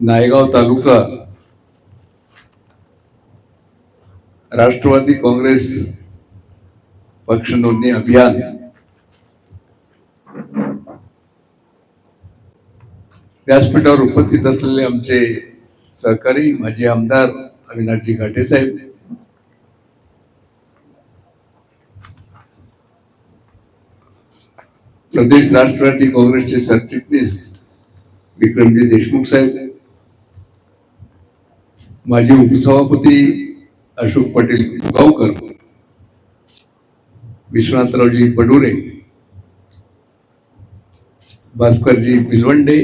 नायगाव तालुका राष्ट्रवादी काँग्रेस पक्ष नोंदणी अभियान. व्यासपीठावर उपस्थित असलेले आमचे सहकारी माजी आमदार अविनाशजी घाटे साहेब प्रदेश राष्ट्रवादी काँग्रेसचे सरचिटणीस विक्रमजी देशमुख साहेब माजी उपसभापती अशोक पाटील गावकर विश्वनाथरावजी बडोरे भास्करजी बिलवंडे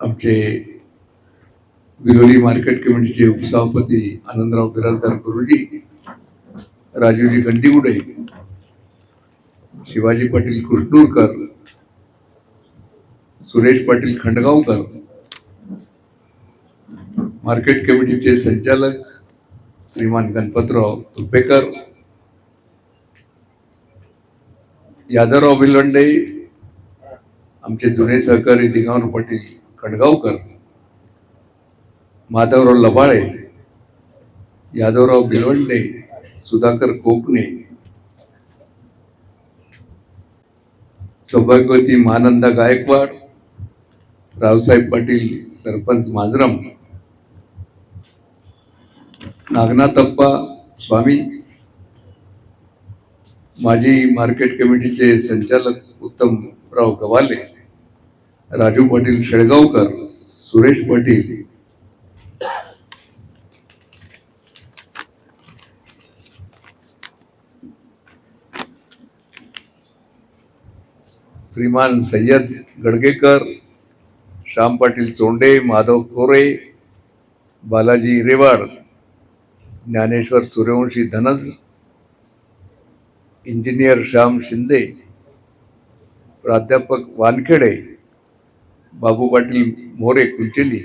आमचे विरोली मार्केट कमिटीचे उपसभापती आनंदराव बिराजदार गुरुजी राजीवजी गंडीगुडे शिवाजी पाटील कृष्णूरकर सुरेश पाटील खंडगावकर मार्केट कमिटीचे संचालक श्रीमान गणपतराव तुपेकर यादवराव भिलवंडे आमचे जुने सहकारी दिगावन पाटील खडगावकर माधवराव लबाळे यादवराव भिलवंडे सुधाकर कोकणे सौभाग्यवती महानंदा गायकवाड रावसाहेब पाटील सरपंच माजरम नागनाथप्पा स्वामी माजी मार्केट कमिटीचे संचालक उत्तमराव गवाले राजू पाटील शेळगावकर सुरेश पाटील श्रीमान सय्यद गडगेकर श्याम पाटील चोंडे माधव कोरे बालाजी रेवाड ज्ञानेश्वर सूर्यवंशी धनज इंजिनियर श्याम शिंदे प्राध्यापक वानखेडे बाबू पाटील मोरे कुलचेली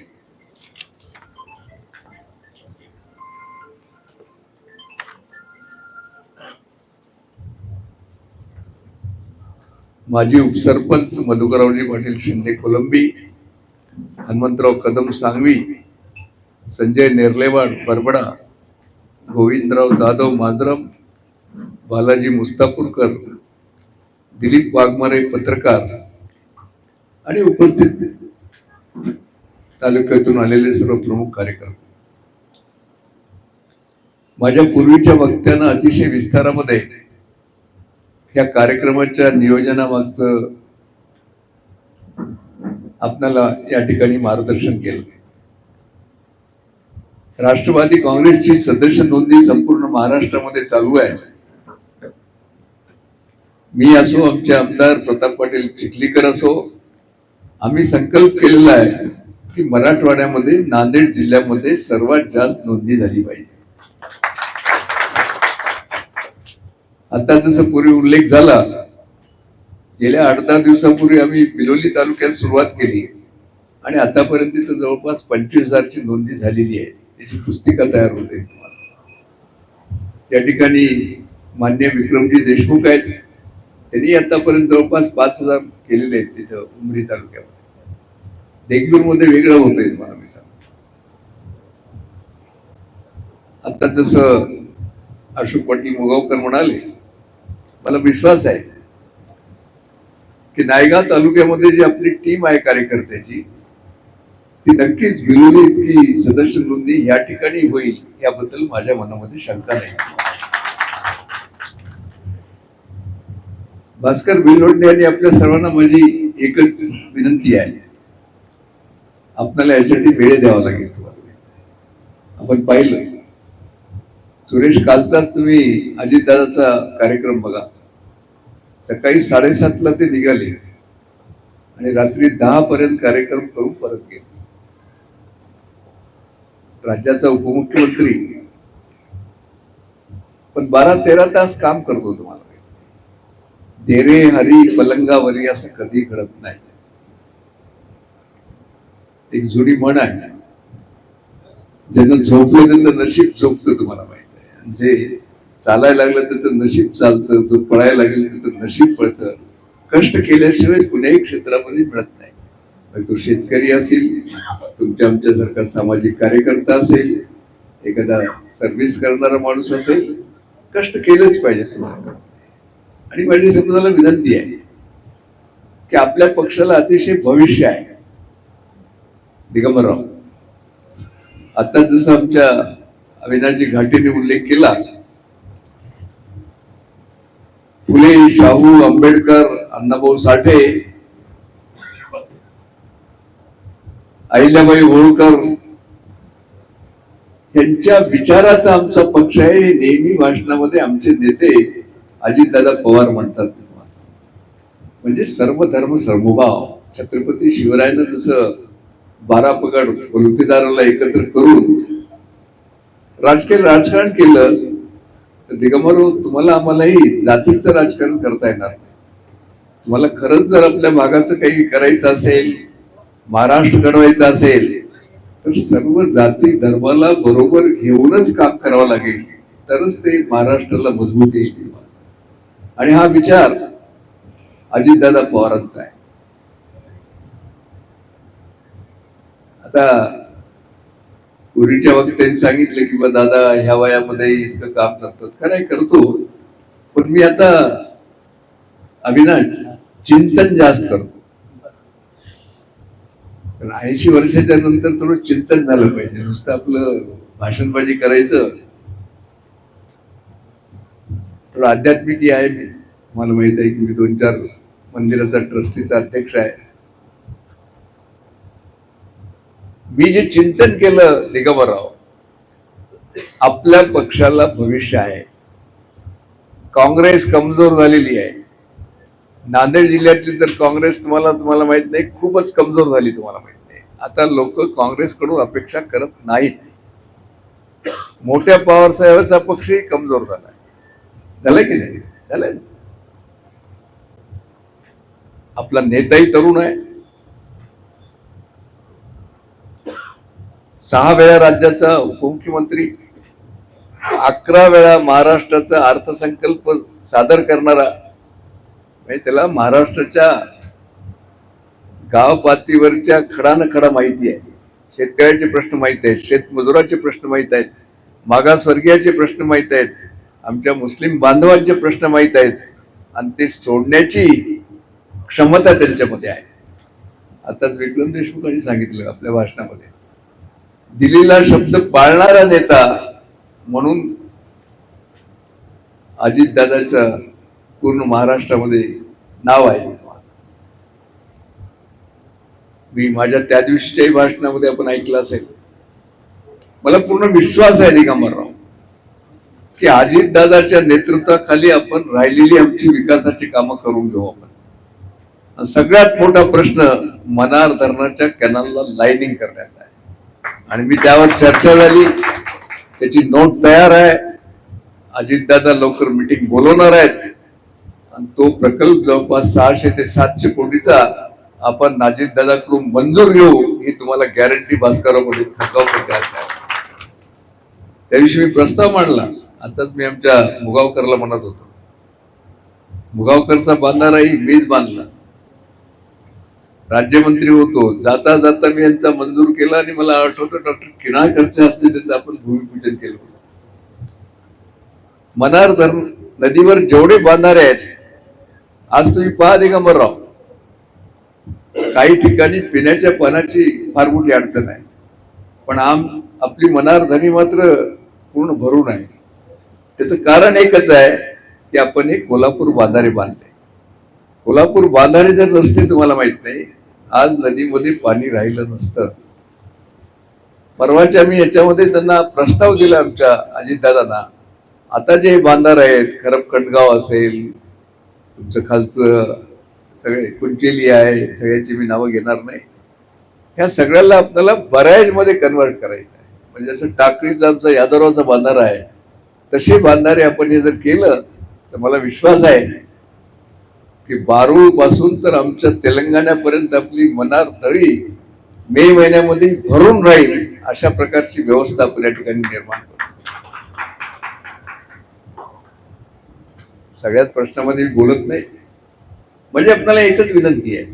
माजी उपसरपंच मधुकरावजी पाटील शिंदे कोलंबी हनुमंतराव कदम सांगवी संजय नेर्लेवाड परबडा गोविंदराव जाधव मांजरम बालाजी मुस्तापूरकर दिलीप वाघमारे पत्रकार आणि उपस्थित तालुक्यातून आलेले सर्व प्रमुख कार्यकर्ते. माझ्या पूर्वीच्या वक्त्यानं अतिशय विस्तारामध्ये या कार्यक्रमाच्या नियोजनामागचं आपणाला या ठिकाणी मार्गदर्शन केलं. राष्ट्रवादी काँग्रेसची सदस्य नोंदणी संपूर्ण महाराष्ट्रामध्ये चालू आहे. मी असो आमचे आमदार प्रताप पाटील चिखलीकर असो आम्ही संकल्प केलेला आहे की मराठवाड्यामध्ये नांदेड जिल्ह्यामध्ये सर्वात जास्त नोंदणी झाली पाहिजे. आता जसं पूर्वी उल्लेख झाला गेल्या आठ दहा दिवसापूर्वी आम्ही बिलोली तालुक्यात सुरुवात केली. आणि आतापर्यंत तिथं जवळपास पंचवीस हजारची नोंदणी झालेली आहे. त्याची पुस्तिका तयार होते. त्या ठिकाणी मान्य विक्रमजी देशमुख आहेत. त्यांनी आतापर्यंत जवळपास पाच हजार केलेले आहेत तिथं उमरी तालुक्यामध्ये. देगलूरमध्ये वेगळं होतंय तुम्हाला मी सांग आता जसं अशोक पाटील मुगावकर म्हणाले मला विश्वास आहे की नायगाव तालुक्यामध्ये जी आपली टीम आहे कार्यकर्त्याची ती नक्कीच विरोधी इतकी सदस्य नोंदणी या ठिकाणी होईल याबद्दल माझ्या मनामध्ये शंका नाही. भास्कर बिलोडणे यांनी आपल्या सर्वांना माझी एकच विनंती आहे. आपल्याला यासाठी वेळ द्यावा लागेल तुम्हाला. आपण पाहिलं. सुरेश कालचाच तुम्ही अजितदादाचा कार्यक्रम बघा. सकाळी साडेसातला ते निघाले. आणि रात्री दहापर्यंत कार्यक्रम करून परत गेले. राज्याचा उपमुख्यमंत्री. पण बारा तेरा तास काम करतो तुम्हाला देरे हरी पलंगावरी असं कधी घडत नाही. एक जुनी म्हण आहे. ज्यांना झोपले त्यांचं नशीब झोपतं तुम्हाला माहीत आहे. म्हणजे चालायला लागलं त्याचं नशीब चालतं तो पळायला लागेल त्याचं नशीब पळतं. कष्ट केल्याशिवाय कुण्याही क्षेत्रामध्ये मिळत नाही. मग तो शेतकरी असेल तुमच्या आमच्यासारखा सामाजिक कार्यकर्ता असेल एखादा सर्व्हिस करणारा माणूस असेल कष्ट केलंच पाहिजे तुम्हाला. आणि माझी समजाला विनंती आहे की आपल्या पक्षाला अतिशय भविष्य आहे. दिगंबरराव आता जसं आमच्या अविनाशजी घाटेने उल्लेख केला फुले शाहू आंबेडकर अण्णाभाऊ साठे अहिल्याबाई होळकर यांच्या विचाराचा आमचा पक्ष आहे. हे नेहमी भाषणामध्ये आमचे नेते अजितदादा पवार म्हणतात. म्हणजे सर्व धर्म सर्वभाव. छत्रपती शिवरायानं जसं बारा पगड वृत्तीदाराला एकत्र करून राजकीय राजकारण केलं दिगंबर तुम्हाला आम्हालाही जातीचं राजकारण करता येणार नाही. तुम्हाला खरंच जर आपल्या भागाचं काही करायचं असेल महाराष्ट्र घडवायचं असेल तर सर्व जाती धर्माला बरोबर घेऊनच काम करावं लागेल तरच ते महाराष्ट्राला मजबूत येईल. आणि हा विचार अजितदादा पवारांचा आहे. आता पूर्वीच्या बाबतीत त्यांनी सांगितलं की बा दादा ह्या वयामध्ये इतकं काम करतात. खरं करतो. पण मी आता अविनाश चिंतन जास्त करतो. पण ऐंशी वर्षाच्या नंतर थोडं चिंतन झालं पाहिजे. नुसतं आपलं भाषणबाजी करायचं. थोडं आध्यात्मिक आहे. मी मला माहीत आहे की मी दोन चार मंदिराचा ट्रस्टीचा अध्यक्ष आहे. मी जे चिंतन केलं निगमराव आपल्या पक्षाला भविष्य आहे. काँग्रेस कमजोर झालेली आहे. नांदेड जिल्ह्यातली तर काँग्रेस तुम्हाला तुम्हाला माहीत नाही खूपच कमजोर झाली तुम्हाला माहीत नाही. आता लोक काँग्रेसकडून अपेक्षा करत नाहीत. मोठ्या पवारसाहेबाचा पक्षही कमजोर झाला. झालं की नाही? झालंय आपला नेताही तरुण आहे. सहा वेळा राज्याचा उपमुख्यमंत्री अकरा वेळा महाराष्ट्राचा अर्थसंकल्प सादर करणारा म्हणजे त्याला महाराष्ट्राच्या गाव पातळीवरच्या खडा खडा माहिती आहे. शेतकऱ्याचे प्रश्न माहीत आहेत शेतमजुराचे प्रश्न माहीत आहेत मागासवर्गीयाचे प्रश्न माहीत आहेत आमच्या मुस्लिम बांधवांचे प्रश्न माहीत आहेत आणि ते सोडण्याची क्षमता त्यांच्यामध्ये आहे. आताच विक्रम देशमुखांनी सांगितलं आपल्या भाषणामध्ये. दिलेला शब्द पाळणारा नेता म्हणून अजितदादाचं पूर्ण महाराष्ट्रामध्ये नाव आहे. मी माझ्या त्या दिवशीच्याही भाषणामध्ये आपण ऐकलं असेल. मला पूर्ण विश्वास आहे दिगंबरराव की अजितदादाच्या नेतृत्वाखाली आपण राहिलेली आमची विकासाची कामं करून घेऊ आपण. सगळ्यात मोठा प्रश्न मनार धरणाच्या कॅनलला लाईनिंग करण्याचा आणि मी त्यावर चर्चा झाली. त्याची नोट तयार आहे. अजितदादा लवकर मिटिंग बोलवणार आहेत. आणि तो प्रकल्प जवळपास सहाशे ते सातशे कोटीचा आपण अजितदादाकडून मंजूर घेऊ ही तुम्हाला गॅरंटी भास्करामध्ये थकावं आहे. मी प्रस्ताव मांडला. आताच मी आमच्या मुगावकरला म्हणत होतो. मुगावकरचा बांधाराही मीच बांधला. राज्यमंत्री होतो. जाता जाता मी यांचा मंजूर केला आणि मला आठवतं डॉक्टर किणाळकरच्या असते त्याचं आपण भूमिपूजन केलं होतं. मनार धरण नदीवर जेवढे बांधारे आहेत आज तुम्ही पहा मरराव काही ठिकाणी पिण्याच्या पाण्याची फार मोठी अडचण आहे. पण आम आपली मनार धनी मात्र पूर्ण भरून आहे. त्याचं कारण एकच आहे की आपण एक कोल्हापूर बांधारे बांधले. कोल्हापूर बांधारे जर नसते तुम्हाला माहीत नाही आज नदीमध्ये पाणी राहिलं नसतं. परवाच्या मी याच्यामध्ये त्यांना प्रस्ताव दिला आमच्या अजितदादांना आता जे बांधार आहेत खरब असेल तुमचं खालचं सगळे कुंचेली आहे सगळ्यांची मी नावं घेणार नाही. ह्या सगळ्याला आपल्याला बऱ्याचमध्ये कन्वर्ट करायचं आहे. म्हणजे जसं टाकळीचा आमचा यादवरावचा बांधारा आहे. तसे बांधारे आपण हे जर केलं तर मला विश्वास आहे. की बारूळपासून तर आमच्या तेलंगणापर्यंत आपली मनार तळी मे महिन्यामध्ये भरून राहील अशा प्रकारची व्यवस्था आपण या ठिकाणी निर्माण करू सगळ्याच प्रश्नामध्ये मी बोलत नाही. म्हणजे आपल्याला एकच विनंती आहे.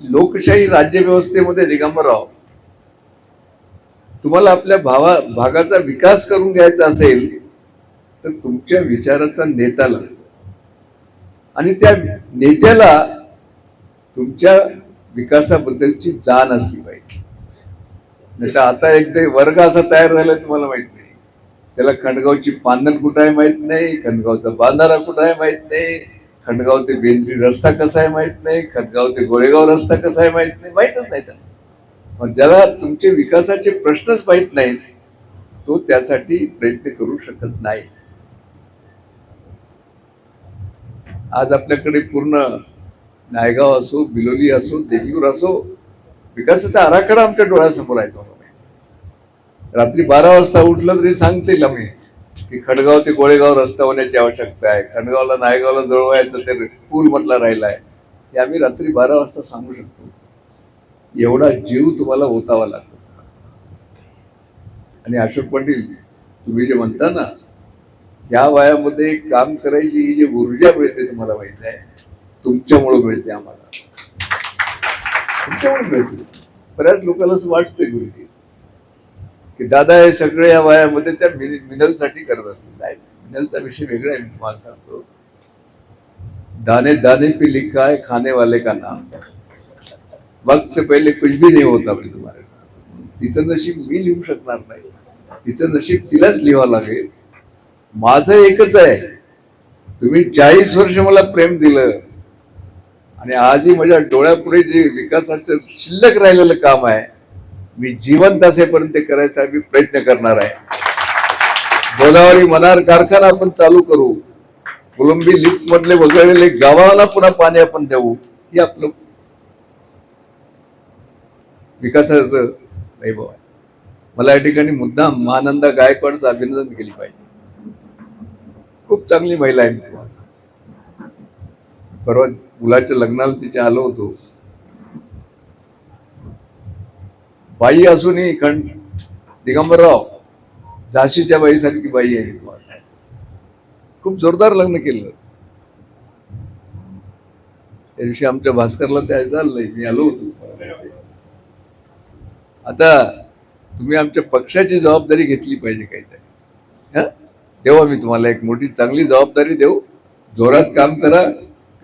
लोकशाही राज्यव्यवस्थेमध्ये दिगंबरराव तुम्हाला आपल्या भावा भागाचा विकास करून घ्यायचा असेल तर तुमच्या विचाराचा नेता लागतो आणि त्या नेत्याला तुमच्या विकासाबद्दलची जाण असली पाहिजे. नाही तर आता एकदा वर्ग असा तयार झाला तुम्हाला माहीत नाही. त्याला खंडगावची पांदण कुठं आहे माहीत नाही खंडगावचा बांधारा कुठं आहे माहीत नाही खंडगाव ते बेंद्री रस्ता कसा आहे माहीत नाही खंडगाव ते गोळेगाव रस्ता कसा आहे माहीत नाही माहीतच नाही त्यांना मग ज्याला तुमचे विकासाचे प्रश्नच माहीत नाहीत तो त्यासाठी प्रयत्न करू शकत नाही. आज आपल्याकडे पूर्ण नायगाव असो बिलोली असो देगलूर असो विकासाचा आराखडा आमच्या डोळ्यासमोर आहे तो. रात्री बारा वाजता उठलं तरी सांगतील आम्ही की खडगाव ते गोळेगाव रस्ता होण्याची आवश्यकता आहे. खडगावला नायगावला जळवायचं ते पूल म्हटला राहिला आहे. हे आम्ही रात्री बारा वाजता सांगू शकतो. एवढा जीव तुम्हाला ओतावा लागतो. आणि अशोक पाटील तुम्ही जे म्हणता ना या वयामध्ये काम करायची ही जी ऊर्जा मिळते तुम्हाला माहिती आहे तुमच्यामुळे मिळते आम्हाला. तुमच्यामुळे मिळते. बऱ्याच लोकांना असं वाटतंय गुरुजी की दादा हे सगळे या वयामध्ये त्या मिनलसाठी करत असतील. नाही मिनलचा विषय वेगळा आहे मी तुम्हाला सांगतो. दाने दाने पे लिखा है खाने वाले का नाम? वक्त से पहले कुछ भी नहीं होता मी तुम्हाला तिचं नशीब मी लिहू शकणार नाही. तिचं नशीब तिलाच लिहावं लागेल. माझं एकच आहे. तुम्ही चाळीस वर्ष मला प्रेम दिलं. आणि आजही माझ्या डोळ्यापुढे जे विकासाचं शिल्लक राहिलेलं काम आहे मी जिवंत असेपर्यंत ते करायचा मी प्रयत्न करणार आहे. गोदावरी मनार कारखाना आपण चालू करू. कोलंबी लिफ्ट मधले वगळलेले गावाला पुन्हा पाणी आपण देऊ. ही आपलं विकासाचं वैभव आहे. मला या ठिकाणी मुद्दाम महानंदा गायकवाडचं अभिनंदन केली पाहिजे. खूप चांगली महिला आहे परवा मुलाच्या लग्नाला तिच्या आलो होतो. बाई असूनही खंड दिगंबरराव झाशीच्या बाईसारखी बाई आहे खूप जोरदार लग्न केलं. त्या दिवशी आमच्या भास्करला ते झालंय मी आलो होतो. आता तुम्ही आमच्या पक्षाची जबाबदारी घेतली पाहिजे काहीतरी. हा? तेव्हा मी तुम्हाला एक मोठी चांगली जबाबदारी देऊ. जोरात काम करा.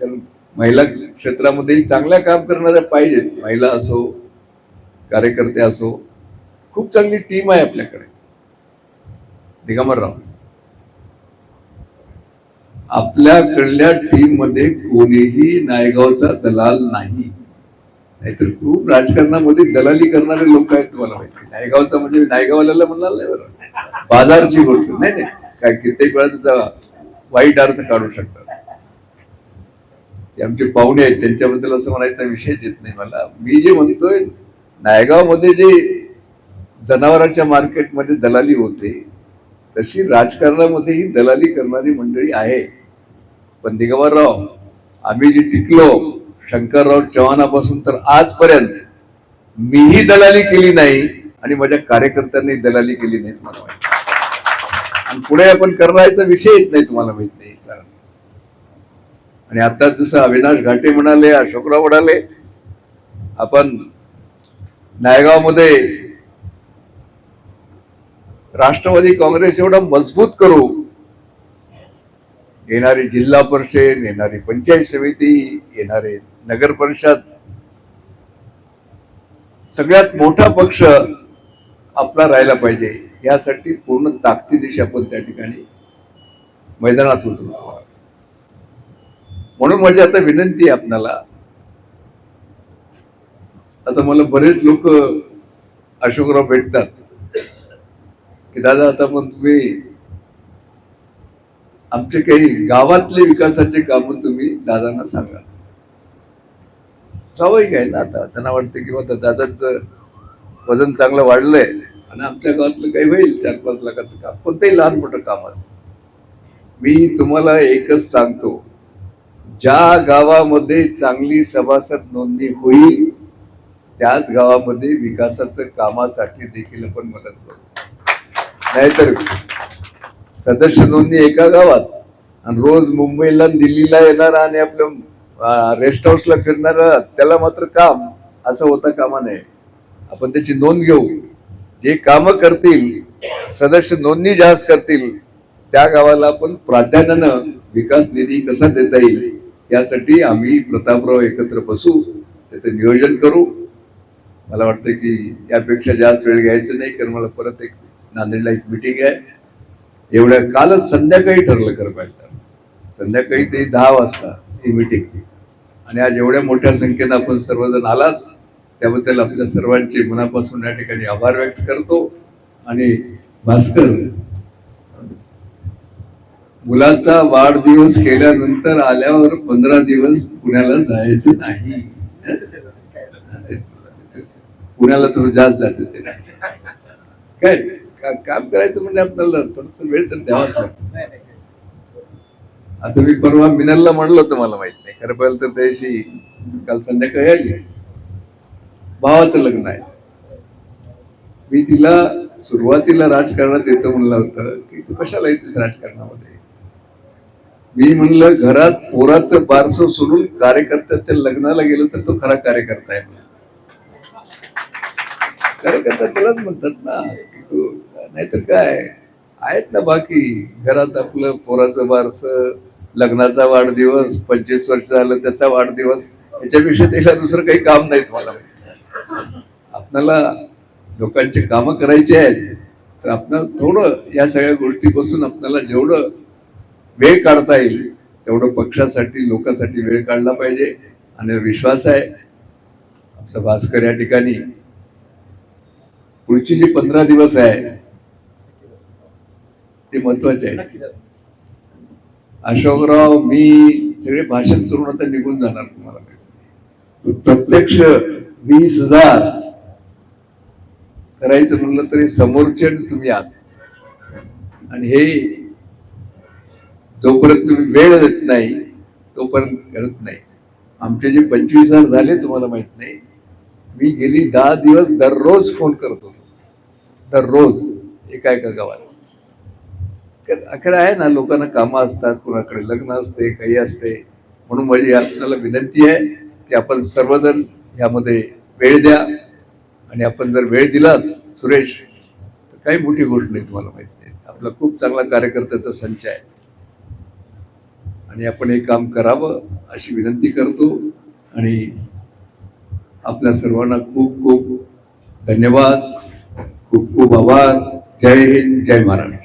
कारण महिला क्षेत्रामध्ये चांगल्या काम करणाऱ्या पाहिजेत. महिला असो कार्यकर्ते असो खूप चांगली टीम आहे आपल्याकडे. दिगंबरराव आपल्याकडल्या टीममध्ये कोणीही नायगावचा दलाल नाही. नाहीतर खूप राजकारणामध्ये दलाली करणारे लोक आहेत तुम्हाला माहिती. नायगावचा म्हणजे नायगावला म्हणाल नाही बरं. बाजारची गोष्ट. नाही नाही. काय कित्येक वेळा त्याचा वाईट अर्थ काढू शकतात. ते आमचे पाहुणे आहेत त्यांच्याबद्दल असं म्हणायचा विषयच येत नाही मला. मी जे म्हणतोय नायगावमध्ये जे जनावरांच्या मार्केटमध्ये दलाली होते तशी राजकारणामध्येही दलाली करणारी मंडळी आहे. पण दिगंबरराव आम्ही जे टिकलो शंकरराव चव्हाणापासून तर आजपर्यंत मीही दलाली केली नाही आणि माझ्या कार्यकर्त्यांनी दलाली केली नाही तुम्हाला आणि पुढे आपण करण्याचा विषय येत नाही तुम्हाला माहीत नाही कारण. आणि आता जसं अविनाश घाटे म्हणाले अशोकराव म्हणाले आपण नायगावमध्ये राष्ट्रवादी काँग्रेस एवढा मजबूत करू येणारी जिल्हा परिषद येणारी पंचायत समिती येणारे नगर परिषद सगळ्यात मोठा पक्ष आपला राहायला पाहिजे. यासाठी पूर्ण ताकदीशी आपण त्या ठिकाणी मैदानात उतरू. म्हणून माझी आता विनंती आहे आपणाला आता मला बरेच लोक अशोकराव भेटतात. की दादा आता पण तुम्ही आमचे काही गावातले विकासाचे काम तुम्ही दादांना सांगा. स्वाभाविक आहे ना आता. त्यांना वाटतं की आता वजन चांगलं वाढलंय आणि आमच्या गावातलं काही होईल चार पाच लाखाचं काम. कोणतंही लहान मोठं काम असतं मी तुम्हाला एकच सांगतो ज्या गावामध्ये चांगली सभासद नोंदणी होईल त्याच गावामध्ये विकासाचं कामासाठी देखील आपण मदत करू. नाहीतर सदस्य नोंदणी एका गावात आणि रोज मुंबईला दिल्लीला येणारा आणि आपलं रेस्ट हाऊसला फिरणारा त्याला मात्र काम. असं होता कामा नये. आपण त्याची नोंद घेऊ. जे कामं करतील सदस्य नोंदणी जास्त करतील त्या गावाला आपण प्राधान्यानं विकास निधी कसा देता येईल यासाठी आम्ही प्रतापराव एकत्र बसू त्याचं नियोजन करू. मला वाटतं की यापेक्षा जास्त वेळ घ्यायचं नाही कारण मला परत एक नांदेडला एक मिटिंग आहे. एवढ्या कालच संध्याकाळी ठरलं कर पाहिजे संध्याकाळी ते दहा वाजता ही मिटिंग आणि आज एवढ्या मोठ्या संख्येनं आपण सर्वजण आलात त्याबद्दल आपल्या सर्वांचे मनापासून या ठिकाणी आभार व्यक्त करतो. आणि भास्कर मुलाचा वाढदिवस केल्यानंतर आल्यावर पंधरा दिवस पुण्याला जायचं नाही. पुण्याला थोडं जास्त जाते ते. काय का- काम करायचं म्हणजे आपल्याला थोडस वेळ तर द्यावाच लागतो. आता मी परवा मिनलला म्हणलं होतं मला माहीत नाही. खरं पाहिलं तर त्याशी काल संध्याकाळी आली. भावाचं लग्न आहे. मी तिला सुरुवातीला राजकारणात येतं म्हणलं होतं की तू कशाला येतेस राजकारणामध्ये? मी म्हणलं घरात पोराचं बारसं सोडून कार्यकर्त्याच्या लग्नाला गेलो तर तो खरा कार्यकर्ता आहे म्हणलं. कार्यकर्ता त्यालाच म्हणतात ना की तू नाहीतर काय? आहेत ना बाकी. घरात आपलं पोराचं बारस लग्नाचा वाढदिवस पंचवीस वर्ष झालं त्याचा वाढदिवस याच्यापेक्षा त्याला दुसरं काही काम नाही तुम्हाला आपल्याला लोकांची कामं करायची आहेत तर आपल्याला थोडं या सगळ्या गोष्टीपासून आपल्याला जेवढं वेळ काढता येईल तेवढं पक्षासाठी लोकांसाठी वेळ काढला पाहिजे. आणि विश्वास आहे आमचा भास्कर या ठिकाणी. पुढची जी पंधरा दिवस आहे ते महत्त्वाचे आहे. अशोकराव मी सगळे भाषण करून आता निघून जाणार तुम्हाला. प्रत्यक्ष वीस हजार. करायचं म्हणलं तरी समोरचे तुम्ही आहात. आणि हे जोपर्यंत तुम्ही वेळ देत नाही तोपर्यंत करत नाही. आमचे जे पंचवीस हजार झाले तुम्हाला माहीत नाही. मी गेली दहा दिवस दररोज फोन करत होतो. दररोज. एका एका गावाला. अखेर आहे ना लोकांना कामं असतात कोणाकडे लग्न असते काही असते. म्हणून माझी आपल्याला विनंती आहे की आपण सर्वजण यामध्ये वेळ द्या. आणि आपण जर वेळ दिलात सुरेश तर काही मोठी गोष्ट नाही तुम्हाला माहिती नाही. आपला खूप चांगला कार्यकर्त्याचा संच आहे. आणि आपण हे काम करावं अशी विनंती करतो. आणि आपल्या सर्वांना खूप खूप धन्यवाद. खूप खूप आभार. जय हिंद जय महाराष्ट्र.